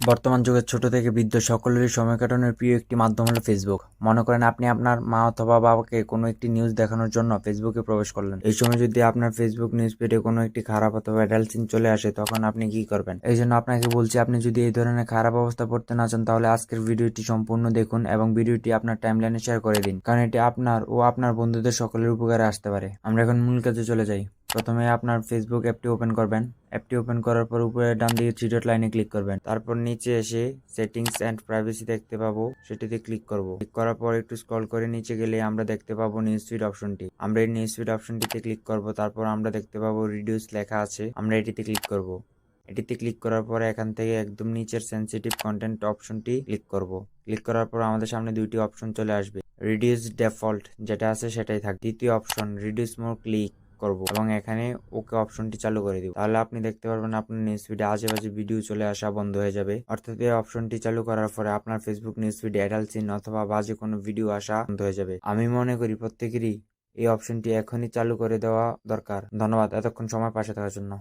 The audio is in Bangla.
বর্তমান যুগের ছোট থেকে বৃদ্ধ সকলেরই সময় কাটানোর প্রিয় একটি মাধ্যম হলো ফেসবুক মনে করেন আপনি আপনার মা অথবা বাবাকে কোনো একটি নিউজ দেখানোর জন্য ফেসবুকে প্রবেশ করলেন। এই সময় যদি আপনার ফেসবুক নিউজ ফিডে কোনো একটি খারাপ অথবা অ্যাডাল্ট সিন চলে আসে, তখন আপনি কি করবেন? এই জন্য আপনাকে বলছি, আপনি যদি এই ধরনের খারাপ অবস্থা পড়তে না চান, তাহলে আজকের ভিডিওটি সম্পূর্ণ দেখুন এবং ভিডিওটি আপনার টাইমলাইনে শেয়ার করে দিন। কারণ এটি আপনার ও আপনার বন্ধুদের সকলের উপকারে আসতে পারে। আমরা এখন মূল কাজে চলে যাই। প্রথমে আপনার ফেসবুক অ্যাপটি ওপেন করবেন। অ্যাপটি ওপেন করার পর উপরে ডান দিকে থ্রি ডট লাইনে ক্লিক করবেন। তারপর নিচে এসে সেটিংস অ্যান্ড প্রাইভেসি দেখতে পাবো। সেটিতে ক্লিক করব। ক্লিক করার পর একটু স্ক্রল করে নিচে গেলে আমরা দেখতে পাবো নিউজ ফিড অপশনটি আমরা এই নিউজ ফিড অপশনটিতে ক্লিক করব। তারপর আমরা দেখতে পাবো রিডিউস লেখা আছে। আমরা এটিতে ক্লিক করব। এটিতে ক্লিক করার পরে এখান থেকে একদম নিচের সেন্সিটিভ কন্টেন্ট অপশনটি ক্লিক করব। ক্লিক করার পর আমাদের সামনে দুইটি অপশন চলে আসবে। রিডিউস ডিফল্ট যেটা আছে সেটাই থাকবে দ্বিতীয় অপশন রিডিউস মোর ক্লিক করব। এবং এখানে ওকে অপশনটি চালু করে দিব। তাহলে আপনি দেখতে পারবেন আপনার নিউজ ফিডে আশেপাশে ভিডিও চলে আসা বন্ধ হয়ে যাবে। অর্থাৎ এই অপশনটি চালু করার পরে আপনার ফেসবুক নিউজ ফিডে অ্যাডাল চিহ্ন অথবা বাজে কোনো ভিডিও আসা বন্ধ হয়ে যাবে। আমি মনে করি প্রত্যেকেরই এই অপশনটি এখনই চালু করে দেওয়া দরকার। ধন্যবাদ। এতক্ষণ সময় পাশে থাকার জন্য।